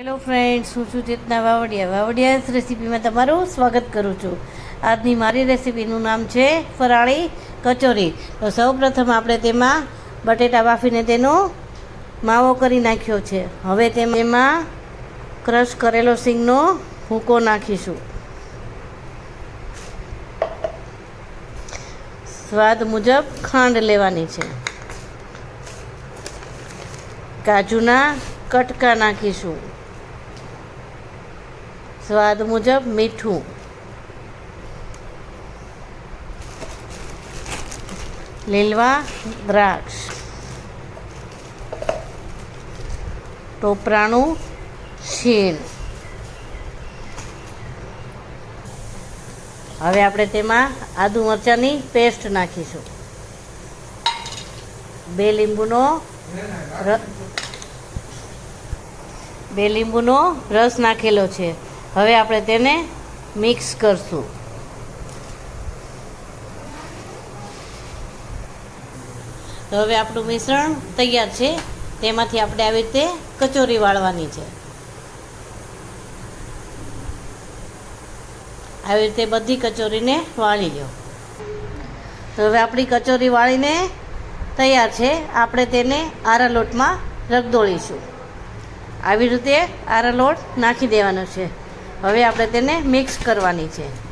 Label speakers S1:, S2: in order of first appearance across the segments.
S1: Hello friends હું છું ચેતના વાવડિયા. વાવડિયા રેસીપીમાં તમારું સ્વાગત કરું છું. આજની મારી રેસીપીનું નામ છે ફરાળી કચોરી. તો સૌપ્રથમ આપણે તેમાં બટેટા બાફીને તેનો માવો કરી નાખ્યો છે. હવે તેમાં ક્રશ કરેલો સિંગનો ભૂકો નાખીશું. સ્વાદ મુજબ ખાંડ લેવાની છે. કાજુના કટકા નાખીશું. સ્વાદ મુજબ મીઠું. લીલવા દ્રાક્ષ. ટોપરાનું છીણ હવે આપણે તેમાં આદુ મરચાંની પેસ્ટ નાખીશું. બે લીંબુનો બે લીંબુનો રસ નાખેલો છે. હવે આપણે તેને મિક્સ કરશું. તો હવે આપણું મિશ્રણ તૈયાર છે. તેમાંથી આપણે આવી રીતે કચોરી વાળવાની છે. આવી રીતે બધી કચોરીને વાળી લો. તો હવે આપણી કચોરી વાળીને તૈયાર છે. આપણે તેને આરા લોટમાં રગદોળીશું. આવી રીતે આરા લોટ નાખી દેવાનો છે. હવે આપણે તેને મિક્સ કરવાની છે.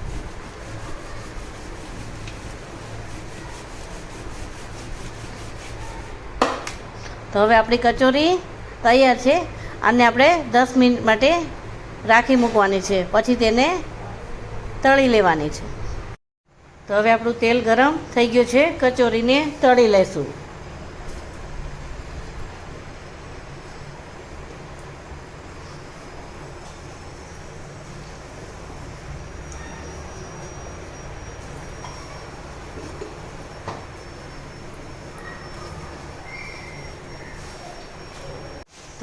S1: તો હવે આપણી કચોરી તૈયાર છે. અને આપણે દસ મિનિટ માટે રાખી મૂકવાની છે. પછી તેને તળી લેવાની છે. તો હવે આપણું તેલ ગરમ થઈ ગયું છે. કચોરીને તળી લેશું.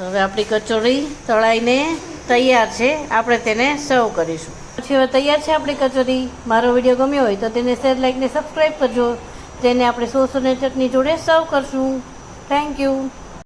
S1: તો હવે આપણી કચોરી તળાઈને તૈયાર છે. આપણે તેને સર્વ કરીશું. પછી હવે તૈયાર છે આપણી કચોરી. મારો વીડિયો ગમ્યો હોય તો તેને શેર લાઈકને સબસ્ક્રાઈબ કરજો. તેને આપણે સોસ અને ચટણી જોડે સર્વ કરશું. Thank you